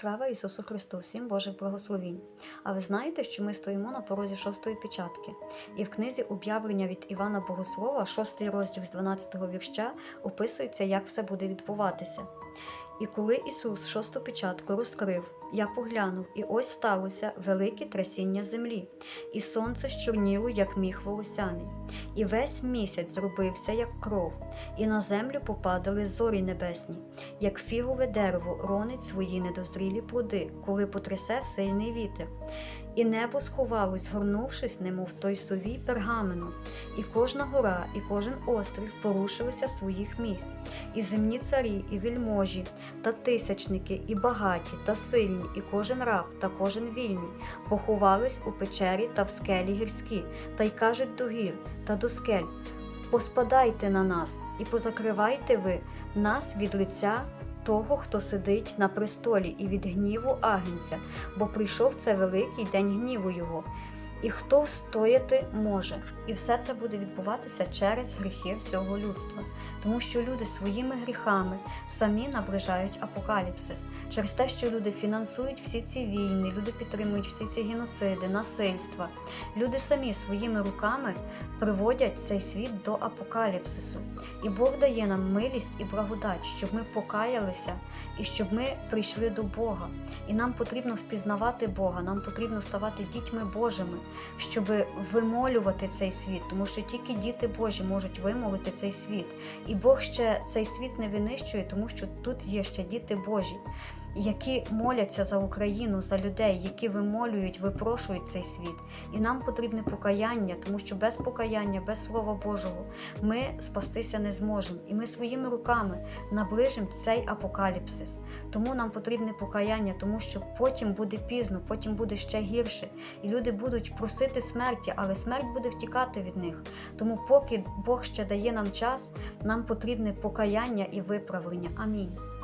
Слава Ісусу Христу! Всім Божих благословінь! А ви знаєте, що ми стоїмо на порозі шостої печатки, і в книзі об'явлення від Івана Богослова, шостий розділ з 12-го вірша, описується, як все буде відбуватися. І коли Ісус шосту печатку розкрив, я поглянув, і ось сталося велике трясіння землі, і сонце щорніло, як міх волосяний, і весь місяць зробився, як кров, і на землю попадали зорі небесні, як фігове дерево ронить свої недозрілі плоди, коли потрясе сильний вітер. І небо сховалось, горнувшись, немов той совій пергамену, і кожна гора, і кожен острів порушилися своїх місць, і земні царі, і вельможі, та тисячники, і багаті, та сильні, і кожен раб, та кожен вільний, поховались у печері та в скелі гірські, та й кажуть до гір та до скель: Поспадайте на нас, і позакривайте ви нас від лиця того, хто сидить на престолі, і від гніву агенця, бо прийшов це великий день гніву його. І хто встояти може, і все це буде відбуватися через гріхи всього людства, тому що люди своїми гріхами самі наближають апокаліпсис через те, що люди фінансують всі ці війни, люди підтримують всі ці геноциди, насильства. Люди самі своїми руками приводять цей світ до апокаліпсису. І Бог дає нам милість і благодать, щоб ми покаялися і щоб ми прийшли до Бога. І нам потрібно впізнавати Бога, нам потрібно ставати дітьми Божими, щоб вимолювати цей світ, тому що тільки діти Божі можуть вимолити цей світ. І Бог ще цей світ не винищує, тому що тут є ще діти Божі. Які моляться за Україну, за людей, які вимолюють, випрошують цей світ, і нам потрібне покаяння, тому що без покаяння, без Слова Божого, ми спастися не зможемо, і ми своїми руками наближимо цей апокаліпсис. Тому нам потрібне покаяння, тому що потім буде пізно, потім буде ще гірше, і люди будуть просити смерті, але смерть буде втікати від них. Тому, поки Бог ще дає нам час, нам потрібне покаяння і виправлення. Амінь.